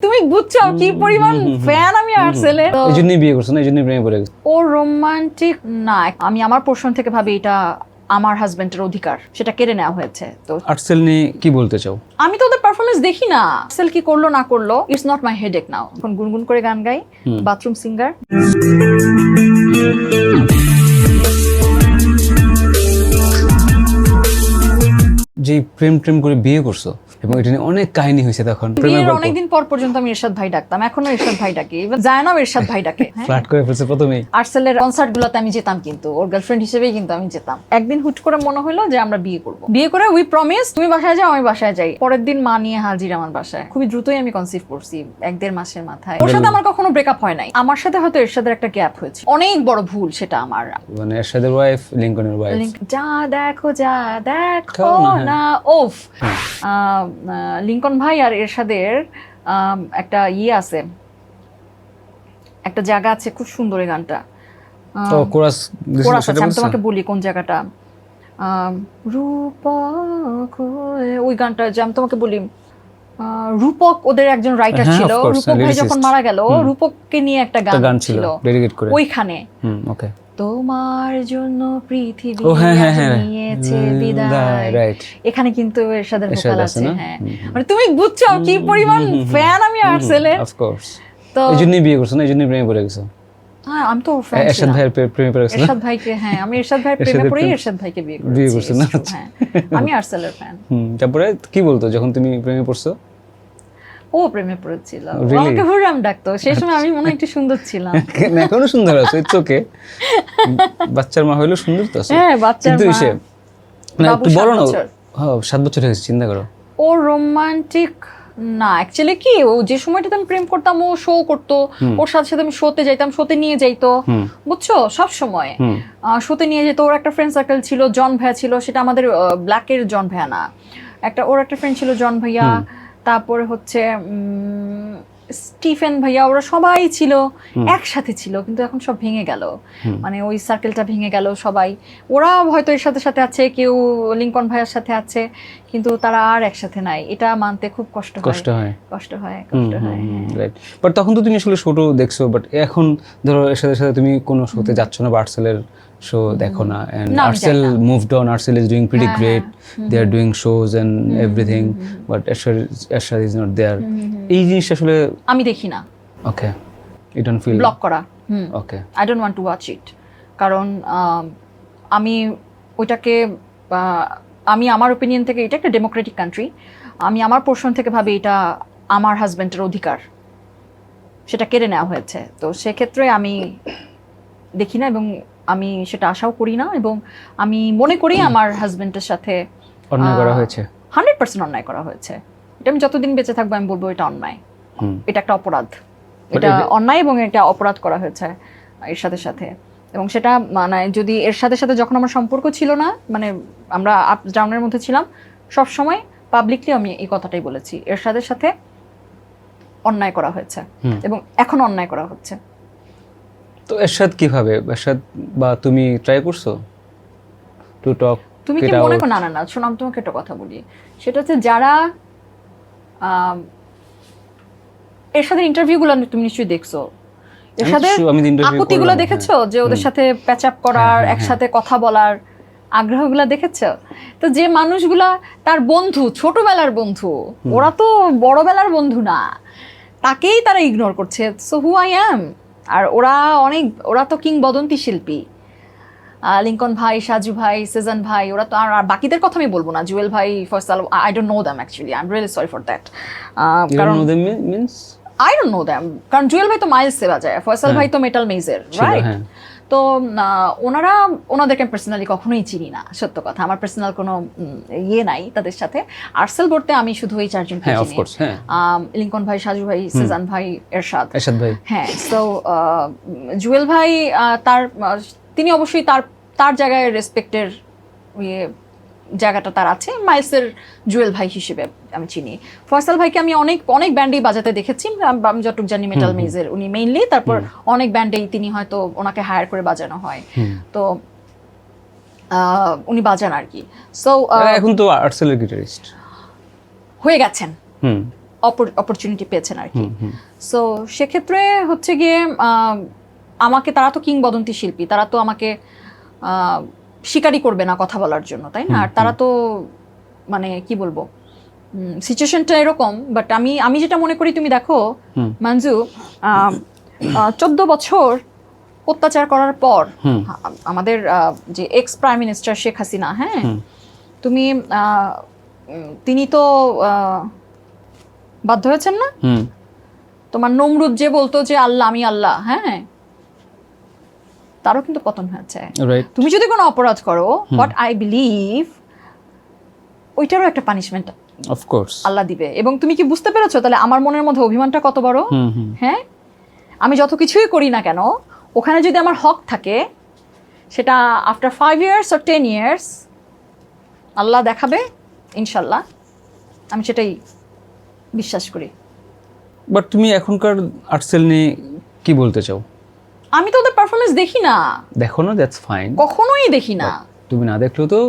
তুমি বুঝছ কি পরিমাণ ফ্যান আমি আর্সেলের এই জন্যই বিয়ে করছ না? এই জন্যই প্রেমে পড়ে গেছো? ও রোমান্টিক না। আমি আমার পোর্শন থেকে ভাবি এটা আমার হাজবেন্ডের অধিকার। সেটা কেড়ে নেওয়া হয়েছে তো। আর্টসেল নিয়ে কি বলতে চাও? আমি তো ওদের পারফরমেন্স দেখি না। আর্সেল কি করল না করল it's not my headache now এখন গুনগুন করে গান গাই বাথরুম সিঙ্গার যে প্রেম প্রেম করে বিয়ে করছ এবং এটা নিয়ে অনেক কাহিনী হয়েছে তখন। প্রেমের গল্প। অনেকদিন পর পর্যন্ত আমি এরশাদ ভাই ডাকতাম। এখনও এরশাদ ভাই ডাকি। ইভেন জায়নাও এরশাদ ভাই ডাকে। ফ্ল্যাট করে ফেলছে প্রথমেই। আর্সেলের কনসার্ট গুলোতে আমি যেতাম কিন্তু। ওর গার্লফ্রেন্ড হিসেবেই কিন্তু আমি যেতাম। একদিন হুট করে মনে হলো যে আমরা বিয়ে করব। বিয়ে করে উই প্রমিস তুমি বাসায় যাও আমি বাসায় যাই। পরের দিন মা নিয়ে হাজির আমার বাসায়। খুবই দ্রুতই আমি কনসিভ করছি এক দেড় মাসের মাথায়। ওর সাথে আমার কখনো ব্রেকআপ হয় নাই। আমার সাথে হয়তো এরশাদের একটা গ্যাপ হয়েছে। অনেক বড় ভুল সেটা আমার। মানে এরশাদের ওয়াইফ লিঙ্কনের ওয়াইফ যা দেখো যা দেখো না, হ্যাঁ। না। ওফ লিঙ্কন ভাই আর এরশাদের একটা ইয়ে আছে। একটা জায়গা আছে খুব সুন্দর এই গানটা। কোরাস কোরাস আছে আমি তোমাকে বলি কোন জায়গাটা। রূপক ওই গানটা যে আমি তোমাকে বলি রূপক ওদের একজন রাইটার হ্যাঁ, ছিল। রূপক ভাই যখন মারা গেল রূপককে নিয়ে একটা গান ছিল ওইখানে। ওকে তোমার জন্য পৃথিবী হ্যাঁ হ্যাঁ হ্যাঁ। নিয়েছে বিদায়। এখানে কিন্তু এরশাদের ভোকাল আছে হ্যাঁ। মানে তুমি বুঝছ কি পরিমাণ ফ্যান আমি আর্টসেলের অফ কোর্স তো এই জন্যই বিয়ে করছ না? এই জন্যই প্রেমে পড়ে গেছো? হ্যাঁ আমি তো ফ্যান এরশাদ ভাইয়ের প্রে- প্রেমে পড়ে গেছো এরশাদ ভাইকে হ্যাঁ আমি এরশাদ ভাইয়ের প্রেমে প্রেম- এরশাদ ভাইকে বিয়ে বিয়ে করেছি করছ না? হ্যাঁ আমি আর্টসেলের ফ্যান হুম তারপরে কি বলতো যখন তুমি প্রেমে পড়ছো? ও প্রেমে পড়েছিল। আমাকে হুরাম ডাকতো। সেই সময় আমি মনে হয় একটু সুন্দর ছিলাম। এখনও সুন্দর আছো? It's okay. বাচ্চার মা হইলেও সুন্দর তো আছো? হ্যাঁ বাচ্চার মা। এসে না একটু বলো না হ্যাঁ সাত বছর হয়েছে চিন্তা করো। ও রোমান্টিক না অ্যাকচুয়ালি কি ও যে সময়টাতে আমি প্রেম করতাম ও শো করতো। ওর সাথে সাথে আমি শোতে যাইতাম শোতে নিয়ে যাইতো। বুঝছ? সব সময়। শোতে নিয়ে যেত। ওর একটা ফ্রেন্ড সার্কেল ছিল জন ভাইয়া ছিল। সেটা আমাদের ব্ল্যাকের জন ভাইয়া না। একটা ওর একটা ফ্রেন্ড ছিল জন ভাইয়া। তারপরে হচ্ছে স্টিফেন ভাইয়া ওরা সবাই ছিল একসাথে ছিল কিন্তু এখন সব ভেঙে গেল। মানে ওই সার্কেলটা ভেঙে গেল সবাই। ওরা হয়তো এর সাথে সাথে আছে কেউ লিঙ্কন ভাইয়ার সাথে আছে কিন্তু তারা আর একসাথে নাই। এটা মানতে খুব কষ্ট হয়। কষ্ট হয়। কষ্ট হয় কষ্ট হয় হ্যাঁ। রাইট বাট তখন তো তুমি আসলে শোটো দেখছ বাট এখন ধরো এর সাথে সাথে তুমি কোনো শোতে যাচ্ছ না বা আর্টসেলের দেখো না এন্ড না, আমি আর্টসেল যাই moved on Artcell is doing pretty great they are doing shows and everything but Ershad Ershad is not there এই জিনিসটা আসলে আমি দেখি না। Okay you don't feel block করা। হুম। Okay I don't want to watch it কারণ আমি ওইটাকে আমি আমার ওপিনিয়ন থেকে এটা একটা ডেমোক্রেটিক কান্ট্রি আমি আমার পোর্শন থেকে ভাবি এটা আমার হাজব্যান্ডের অধিকার। সেটা কেড়ে নেওয়া হয়েছে। তো সেক্ষেত্রে আমি দেখি না এবং আমি সেটা আশাও করি না এবং আমি মনে করি আমার হাজব্যান্ডের সাথে অন্যায় করা হয়েছে। হান্ড্রেড পার্সেন্ট অন্যায় করা হয়েছে। এটা আমি যতদিন বেঁচে থাকব আমি বলব এটা অন্যায়। এটা একটা অপরাধ। এটা- অন্যায় এবং এটা অপরাধ করা হয়েছে এর সাথে সাথে। এবং সেটা মানে যদি এর সাথে সাথে যখন আমার সম্পর্ক ছিল না মানে আমরা আপ ডাউনের মধ্যে ছিলাম সব সময় পাবলিকলি আমি এই কথাটাই বলেছি। এর সাথে সাথে অন্যায় করা হয়েছে। এবং এখন অন্যায় করা হচ্ছে। তো এরশাদ কীভাবে? এরশাদ বা তুমি ট্রাই করছ? টু টক তুমি কি মনে করো না না না শোনো আমি তোমাকে একটা কথা বলি। সেটা হচ্ছে যারা এর সাথে ইন্টারভিউগুলো তুমি নিশ্চয়ই দেখছ। এর সাথে আকুতিগুলো দেখেছ? যে ওদের সাথে প্যাচ আপ করার হ্যাঁ, হ্যাঁ, একসাথে কথা বলার আগ্রহগুলো দেখেছ? তো যে মানুষগুলা তার বন্ধু ছোটবেলার বন্ধু ওরা তো বড়বেলার বন্ধু না। তাকেই তারা ইগনোর করছে। সো হু আই অ্যাম আর ওরা অনেক ওরা তো কিংবদন্তি শিল্পী। লিঙ্কন ভাই সাজু ভাই সেজান ভাই ওরা তো আর বাকিদের কথা আমি বলব না। জুয়েল ভাই Faisal I don't know them actually I am really sorry for that কারণ means I don't know them কারণ জুয়েল ভাই তো মাইলসে বাজায় ফয়সাল ভাই তো মেটাল মেজের রাইট হ্যাঁ। তো ওনারা ওনাদেরকে আমি পার্সোনালি কখনোই চিনি না সত্য কথা। আমার পার্সোনাল কোনো ইয়ে নাই তাদের সাথে। আর্সেল বলতে আমি শুধু এই চারজনকে হ্যাঁ হ্যাঁ। লিঙ্কন ভাই সাজু ভাই সেজান ভাই এরশাদ। এরশাদ ভাই। হ্যাঁ তো জুয়েল ভাই তার তিনি অবশ্যই তার তার জায়গায় রেসপেক্টের ইয়ে জায়গাটা তার আছে মাইলসের জুয়েল ভাই হিসেবে আমি চিনি। ফয়সাল ভাইকে আমি অনেক অনেক ব্যান্ডেই বাজাতে দেখেছি আম- যতটুক জানি মেটাল মেজের উনি মেইনলি তারপর অনেক ব্যান্ডেই তিনি হয়তো ওনাকে হায়ার করে বাজানো হয়। তো উনি বাজান আর কি। সো এখন তো আর্টসেলের গিটারিস্ট হয়ে গেছেন। হুম। অপরচুনিটি পেয়েছেন আর কি। সো সেক্ষেত্রে হচ্ছে গিয়ে আমাকে তারা তো কিংবদন্তি শিল্পী তারা তো আমাকে স্বীকারই করবে না কথা বলার জন্য তাই না? আর তারা তো মানে কি বলব? সিচুয়েশনটা এরকম বাট আমি আমি যেটা মনে করি তুমি দেখো। মঞ্জু চোদ্দ বছর অত্যাচার করার পর আমাদের যে ex prime minister Sheikh Hasina হ্যাঁ? তুমি তিনি তো বাধ্য হয়েছেন না? তোমার নমরুদ যে বলতো যে আল্লাহ আমি আল্লাহ হ্যাঁ? তারও কিন্তু পতন হয়েছে। তুমি যদি কোনো অপরাধ করো হোয়াট আই বিলিভ ওইটারও একটা পানিশমেন্ট অফকোর্স আল্লাহ দিবে। এবং তুমি কি বুঝতে পেরেছ? তাহলে আমার মনের মধ্যে অভিমানটা কত বড়? হ্যাঁ? আমি যত কিছুই করি না কেন ওখানে যদি আমার হক থাকে সেটা আফটার ফাইভ ইয়ার্স আর টেন ইয়ার্স আল্লাহ দেখাবে ইনশাল্লাহ আমি সেটাই বিশ্বাস করি। বাট তুমি এখনকার আর্টসেল নিয়ে কি বলতে চাও? আমি তো ওদের পারফরমেন্স দেখি না। দেখো না দ্যাটস ফাইন কখনোই দেখি না। তুমি না দেখলেও তো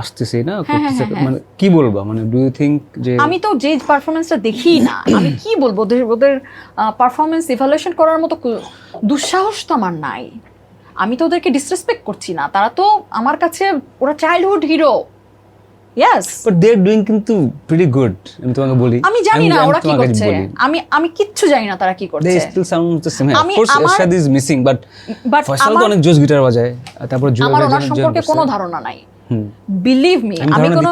আসতেছে না। হ্যাঁ, করতেছে হ্যাঁ, হ্যাঁ। মানে কি বলব? মানে ডু ইউ থিঙ্ক যে আমি তো যে পারফরমেন্সটা দেখি না আমি কি বলব? ওদের ওদের পারফরমেন্স ইভালুয়েশন করার মতো দুঃসাহস তো আমার নাই। আমি তো ওদেরকে ডিসরেসপেক্ট করছি না। তারা তো আমার কাছে ওরা childhood hero yes but they are doing কিন্তু প্রিটি গুড আমি তোমাকে বলি। আমি জানি না ওরা কি করছে। আমি আমি কিচ্ছু জানি না তারা কি they still sound the same আমি is missing but but Faisal তো অনেক জোস গিটার বাজায় তারপর জোস আমার ওনার সম্পর্কে কোনো ধারণা নাই। বিলিভ মি আমি কোনো।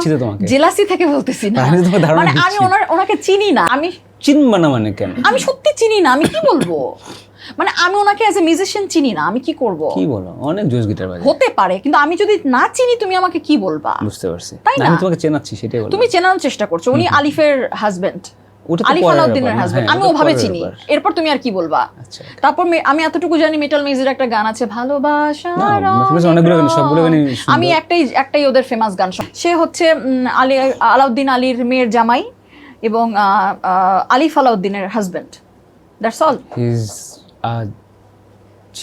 জেলাসি থেকে বলতেছি না। মানে আমি ওনার ওনাকে চিনি না। আমি চিনবা না মানে কেন? আমি সত্যি চিনি না আমি কি বলব? মানে আমি ওনাকে অ্যাজ এ মিউজিশিয়ান চিনি না আমি কি করব? কি বলো? অনেক জোস গিটার বাজায়। হতে পারে কিন্তু আমি যদি না চিনি তুমি আমাকে কি বলবা? বুঝতে পারছি। তাই না? আমি তোমাকে চেনাচ্ছি সেটাই বললাম তুমি চেনানোর চেষ্টা করছ উনি আলিফের হাজবেন্ড হ্যাঁ, আমি ওভাবে চিনি। এরপর তুমি আর কি বলবা? আচ্ছা। তারপর আমি এতটুকু জানি মেটাল মিউজিক একটা গান আছে ভালোবাসা। আমি একটাই একটাই ওদের ফেমাস গান সে হচ্ছে আলী আলাউদ্দিন আলীর মেয়ের জামাই এবং Alif আলাউদ্দিনের husband that's all is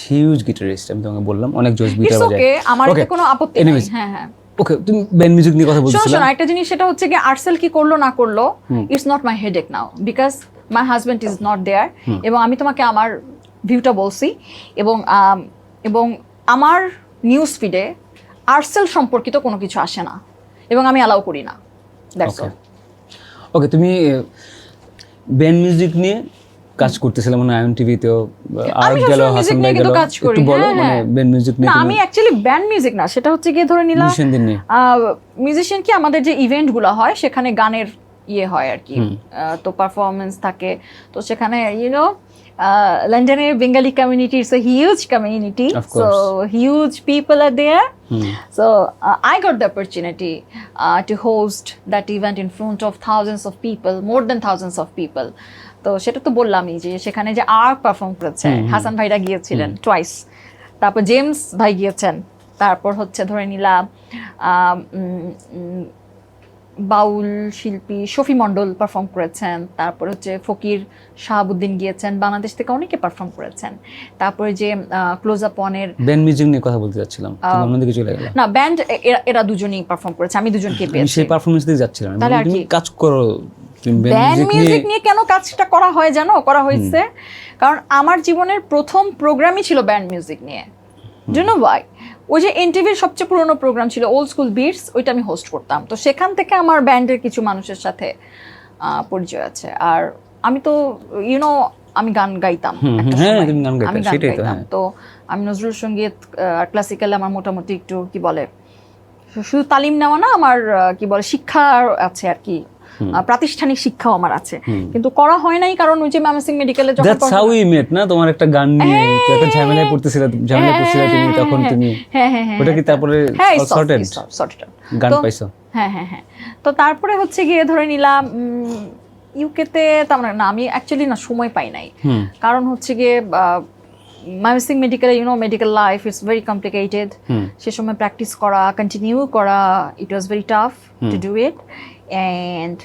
huge guitarist আমি তোমাকে বললাম। অনেক জোস গিটার বাজায়। আমার কোনো আপত্তি নেই। হ্যাঁ হ্যাঁ। ওকে তুমি ব্যান্ড মিউজিক নিয়ে কথা শোনো বলছিলা শোনো একটা জিনিস সেটা হচ্ছে কি আর্টসেল কি করল না করল it's not my headache now because my husband is not there এবং আমি তোমাকে আমার ভিউটা বলছি এবং এবং আমার নিউজ ফিডে আর্টসেল সম্পর্কিত কোনো কিছু আসে না এবং আমি অ্যালাউ করি না দ্যাটস ওকে তুমি ব্যান্ড মিউজিক নিয়ে কাজ করতেছিলাম মানে আয়ন টিভিতেও আর গেল হাসান ভাই গেল একটু বলো হ্যাঁ, মানে। ব্যান্ড মিউজিক নিয়ে আমি অ্যাকচুয়ালি ব্যান্ড মিউজিক না সেটা হচ্ছে গিয়ে ধরে নিলাম মিউজিশিয়ান কি আমাদের যে ইভেন্টগুলো হয় সেখানে গানের ইয়ে হয় আর কি। তো পারফরমেন্স থাকে তো সেখানে ইউনো লন্ডনের Bengali community it's a huge community so huge people are there I got the opportunity uh, to host that event in front of thousands of people, more than thousands of people. তো সেটা তো বললামই যে সেখানে যে আর perform করেছে হাসান ভাইরা গিয়েছিলেন টুয়াইস তারপর জেমস ভাই গিয়েছেন তারপর হচ্ছে ধরে নিলাম বাউল শিল্পী শফি মণ্ডল পারফর্ম করেছেন তারপর হচ্ছে ফকির শাহাবুদ্দিন গিয়েছেন বাংলাদেশ থেকে অনেকে পারফর্ম করেছেন। তারপরে যে ক্লোজ আপ ওয়ানের ব্যান্ড মিউজিক নিয়ে কথা বলতে যাচ্ছিলাম অন্যদিকে চলে গেলে না ব্যান্ড এরা দুজনেই পারফর্ম করেছে আমি দুজনকে পেয়েছি। সেই পারফরমেন্স দিয়ে যাচ্ছিলাম। তাহলে আর কি? কাজ করো ব্যান্ড মিউজিক নিয়ে কেন কাজটা করা হয় জানো? করা হয়েছে কারণ আমার জীবনের প্রথম প্রোগ্রামই ছিল ব্যান্ড মিউজিক নিয়ে। জন্য ভাই ওই যে এনটিভির সবচেয়ে পুরনো প্রোগ্রাম ছিল ওল্ড স্কুল বিটস ওইটা আমি হোস্ট করতাম। তো সেখান থেকে আমার ব্যান্ডের কিছু মানুষের সাথে পরিচয় আছে। আর আমি তো ইউনো আমি গান গাইতাম হ্যাঁ, আমি গান তো, গাইতাম। হ্যাঁ। তো আমি নজরুল সংগীত ক্লাসিক্যাল আমার মোটামুটি একটু কি বলে শুধু তালিম নেওয়া না আমার কি বলে শিক্ষা আছে আর কি। প্রাতিষ্ঠানিক শিক্ষাও আমার আছে। কিন্তু করা হয় নাই কারণ ওই যে ম্যামসিং মেডিকেলে যখন দ্যাটস হাউ উই মেট না? তোমার একটা গান নিয়ে তো একটা ঝামেলায় পড়তেছিলে ঝামেলায় পড়ছিলে তুমি তখন তুমি হ্যাঁ হ্যাঁ হ্যাঁ ওটা কি তারপরে হ্যাঁ সর্টেড সর্টেড গান পাইছো? হ্যাঁ হ্যাঁ হ্যাঁ। তো তারপরে হচ্ছে গিয়ে ধরে নিলাম ইউকেতে তেমন না আমি অ্যাকচুয়ালি না সময় পাই নাই। কারণ হচ্ছে গিয়ে মাইসিং medical you know medical life it's very complicated সে সময় প্র্যাকটিস করা কন্টিনিউ করা it was very tough to do it and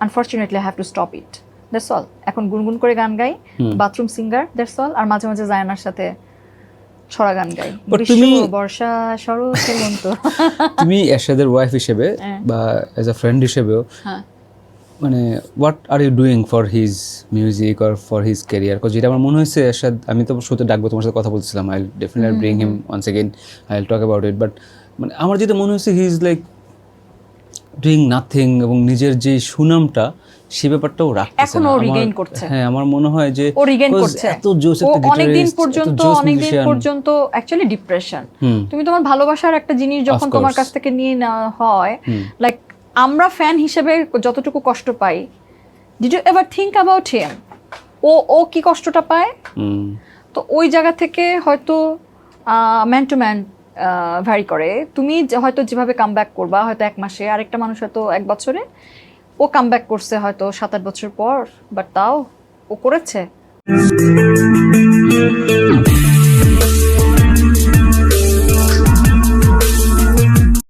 unfortunately have to stop it that's all এখন গুনগুন করে গান গাই বাথরুম সিঙ্গার দ্যাটস অল আর মাঝে মাঝে জায়নার সাথে ছড়া গান গাই। তুমি- বর্ষা শরৎ হেমন্ত। তুমি এরশাদের ওয়াইফ হিসেবে হ্যাঁ। বা এজ আ ফ্রেন্ড হিসেবেও হ্যাঁ। মানে what are you doing for his music or for his career যেটা আমার মনে হয়েছে এরশাদ আমি তো শোতে ডাকবো তোমার সাথে কথা বলছিলাম I definitely bring him. Once again I talk about it but মানে আমার যেটা মনে হয়েছে he is like doing nothing এবং নিজের যে সুনামটা সে ব্যাপারটাও রাখতেছে এখন ও regain করছে। হ্যাঁ আমার মনে হয় যে ও because করছে। এত জোস একটা অনেকদিন guitarist, এত পর্যন্ত অনেক দিন পর্যন্ত অ্যাকচুয়ালি ডিপ্রেশন তুমি তোমার ভালোবাসার একটা জিনিস যখন তোমার কাছ থেকে নিয়ে নেওয়া হয় লাইক আমরা ফ্যান হিসেবে যতটুকু কষ্ট পাই did you ever think about him ও ও কি কষ্টটা পায়? তো ওই জায়গা থেকে হয়তো ম্যান টু ম্যান ভ্যারি করে। তুমি হয়তো যেভাবে কাম ব্যাক করবা, হয়তো এক মাসে, আরেকটা মানুষ হয়তো এক বছরে। ও কাম ব্যাক করছে হয়তো সাত আট বছর পর বাট তাও ও করেছে।